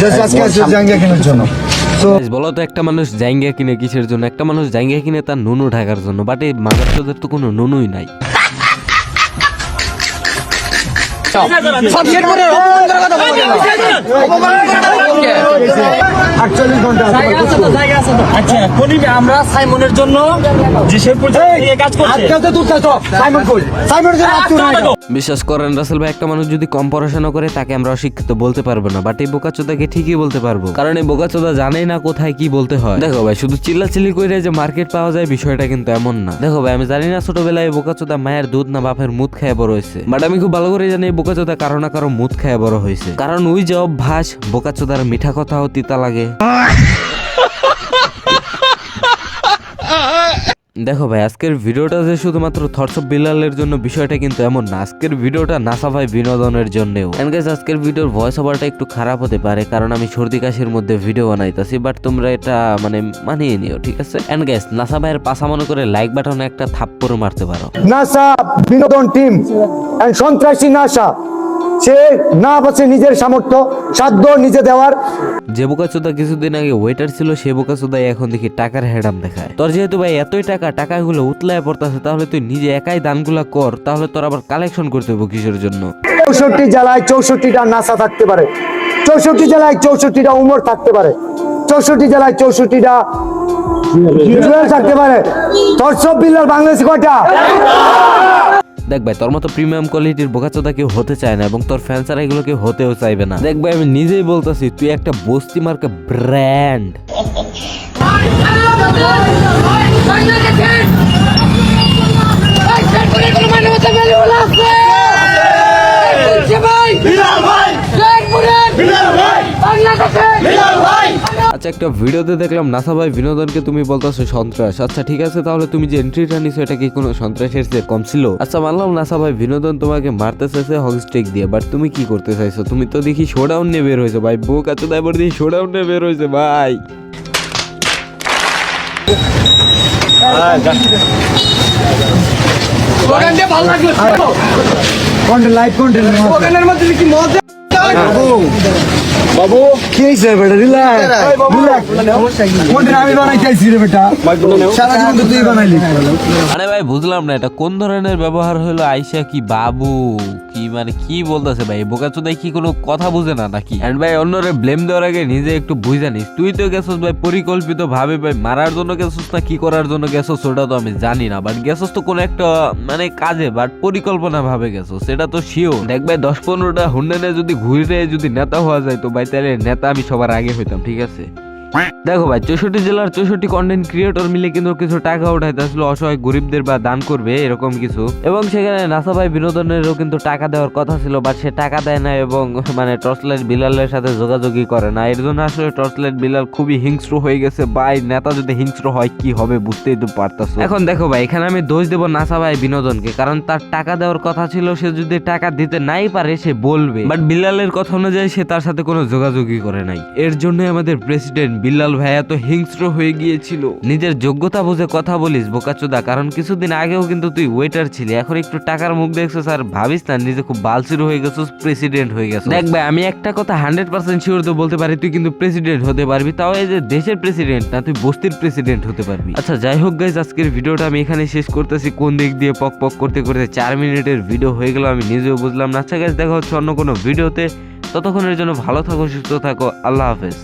Just আজকে আসছে জাঙ্গিয়া কেনার জন্য। বলো তো একটা মানুষ জাইঙ্গা কিনে কিসের জন্য? একটা মানুষ জাইঙ্গা কিনে তার নুনু ঢাকার জন্য বাট এই মাগারটাদের তো কোনো নুনুই নাই। ঘণ্টা আচ্ছা কোনি আমরা সাইমনের কই সাইমনের জন্য বিশ্বাস করেন রাসেল ভাই একটা মানুষ যদি কম পড়াশোনা করে তাকে আমরা অশিক্ষিত বলতে পারব না। বাট এই বোকাচোদাকে ঠিকই বলতে পারব। কারণ এই বোকাচোদা জানেই না কোথায় কি বলতে হয়। দেখো ভাই শুধু চিল্লাচিল্লি করে যে মার্কেট পাওয়া যায় বিষয়টা কিন্তু এমন না। দেখো ভাই আমি জানি না ছোটবেলায় এই বোকাচোদা মায়ের দুধ না বাপের মুদ খায় বড় হয়েছে। বাট আমি খুব ভালো করে জানি এই বোকাচোদা কারও না কারও মুদ খায় বড় হয়েছে। কারণ ওই যে অভ্যাস বোকাচোদার মিঠা কথাও তিতা লাগে। দেখো ভাই, আজকের ভিডিওটা যে শুধুমাত্র থটস অফ বিলালের জন্য, বিষয়টা কিন্তু এমন না। আজকের ভিডিওটা নাসা ভাই বিনোদনের জন্যও। আজকের ভিডিওর ভয়েস ওভারটা একটু খারাপ হতে পারে, কারণ আমি সর্দি কাশির মধ্যে ভিডিও বানাইতাছি বাট তোমরা এটা মানে মানিয়ে নিও, ঠিক আছে? এন্ড গাইস নাসা ভাইয়ের পাশা মনে করে লাইক বাটনে একটা থাপ্পড় মারতে পারো। নাসা বিনোদন টিম সন্ত্রাসী নাসা সে না পাচ্ছে নিজের সামর্থ্য সাধ্য নিজে দেওয়ার। যে বোকাচোদা কিছুদিন আগে ওয়েটার ছিল সে বোকাচোদাই এখন দেখি টাকার হেডাম দেখায়। তোর যেহেতু ভাই এতই টাকা টাকাগুলো উতলায় পড়তেছে তাহলে তুই নিজে একাই দানগুলা কর তাহলে তোর আবার কালেকশন করতে হবে কিসের জন্য? চৌষট্টি জেলায় চৌষট্টিটা নাসা থাকতে পারে। চৌষট্টি জেলায় চৌষট্টিটা উমর থাকতে পারে। চৌষট্টি জেলায় চৌষট্টিটা থাকতে পারে। তোর সব বিল্লার বাংলাদেশ কয়টা? দেখ ভাই তোর মতো প্রিমিয়াম কোয়ালিটির বোকাচোদা কেউ হতে চায় না এবং তোর ফ্যান্সার এগুলো কেউ হতেও চাইবে না দেখ ভাই আমি নিজেই বলতেছি তুই একটা বস্তি মার্কা ব্র্যান্ড আচ্ছা একটা ভিডিওতে দেখলাম নাসা ভাই বিনোদনকে তুমি বলতেছো সন্ত্রাস। আচ্ছা ঠিক আছে তাহলে তুমি যে এন্ট্রিটা নিছো এটা কি কোনো সন্ত্রাসের চেয়ে কম ছিল? আচ্ছা মানলাম নাসা ভাই বিনোদন তোমাকে মারতে চাইছে হকস্টেক দিয়ে বাট তুমি কি করতে চাইছো? তুমি তো দেখি শোডাউন নিয়ে বের হয়েছো ভাই। বুক এত এবার দেখি শোডাউন নিয়ে বের হয়েছে ভাই। কন্টেন্ট লাইভ কন্টেন্ট বাবু কি হয়েছে বেটা? রিল্যাক্স আমি বানাইতেছি রে বেটা? সারা জীবন তুই বানাইলি। আরে ভাই বুঝলাম না এটা কোন ধরনের ব্যবহার হলো? আইসা কি বাবু? কি মানে কি বলতেছে ভাই? বোকা চোদাই কি কোনো কথা বুঝে না নাকি? এন্ড ভাই অন্যরে ব্লেম দেওয়ার আগে নিজে একটু বুঝে নিস। তুই তো গেছস ভাই পরিকল্পিত ভাবে ভাই মারার জন্য গেছস না কি করার জন্য গেছস ওটা তো আমি জানি না। বাট গেছস তো কোনো একটা মানে কাজে বাট পরিকল্পনা ভাবে গেছস সেটা তো শিওর দেখ ভাই দশ পনেরোটা হুন্ডানে যদি ঘুরে যদি নেতা হওয়া যায় তো ভাই তাহলে নেতা আমি সবার আগে হইতাম ঠিক আছে? দেখো ভাই, চৌষট্টি জেলার চৌষট্টি কন্টেন্ট ক্রিয়েটর মিলে কিন্তু কিছু টাকা উঠাইতে আসলে, অসহায় গরিবদের বা দান করবে, এরকম কিছু। এবং সেখানে নাসা ভাই বিনোদনেরও কিন্তু টাকা দেওয়ার কথা ছিল বাট সে টাকা দেয় না এবং মানে টর্চলাইট বিলালের সাথে যোগাযোগই করে না। এর জন্য আসলে টর্চলাইট বিলাল খুবই হিংস্র হয়ে গেছে। ভাই, নেতা যদি হিংস্র হয়, কি হবে বুঝতেই তো পারতাছো। এখন দেখো ভাই, এখানে আমি দোষ দেবো নাসা ভাই বিনোদনকে, কারণ তার টাকা দেওয়ার কথা ছিল, সে যদি টাকা দিতে নাই পারে, সে বলবে। বাট বিলালের কথা অনুযায়ী সে তার সাথে কোনো যোগাযোগই করে নাই। এর জন্য আমাদের প্রেসিডেন্ট বিল্লাল ভাইয়া তো হিংস্র হয়ে গিয়েছিল। নিজের যোগ্যতা বুঝে কথা বলিস বোকাচোদা। কারণ কিছুদিন আগেও কিন্তু তুই ওয়েটার ছিলি। এখন একটু টাকার মুখ দেখছ স্যার ভাবিস না নিজে খুব বালসির হয়ে গেছো প্রেসিডেন্ট হয়ে গেছো দেখ ভাই আমি একটা কথা হান্ড্রেড পার্সেন্ট শিওর তো বলতে পারি তুই কিন্তু প্রেসিডেন্ট হতে পারবি। তাও এই যে দেশের প্রেসিডেন্ট না তুই বস্তির প্রেসিডেন্ট হতে পারবি। আচ্ছা যাই হোক গাইজ আজকের ভিডিওটা আমি এখানে শেষ করতেছি। কোন দিক দিয়ে পক পক করতে করতে চার মিনিটের ভিডিও হয়ে গেল আমি নিজেও বুঝলাম না। আচ্ছা গাইজ দেখা হচ্ছে অন্য কোনো ভিডিওতে ততক্ষণের জন্য ভালো থাকো সুস্থ থাকো আল্লাহ হাফেজ।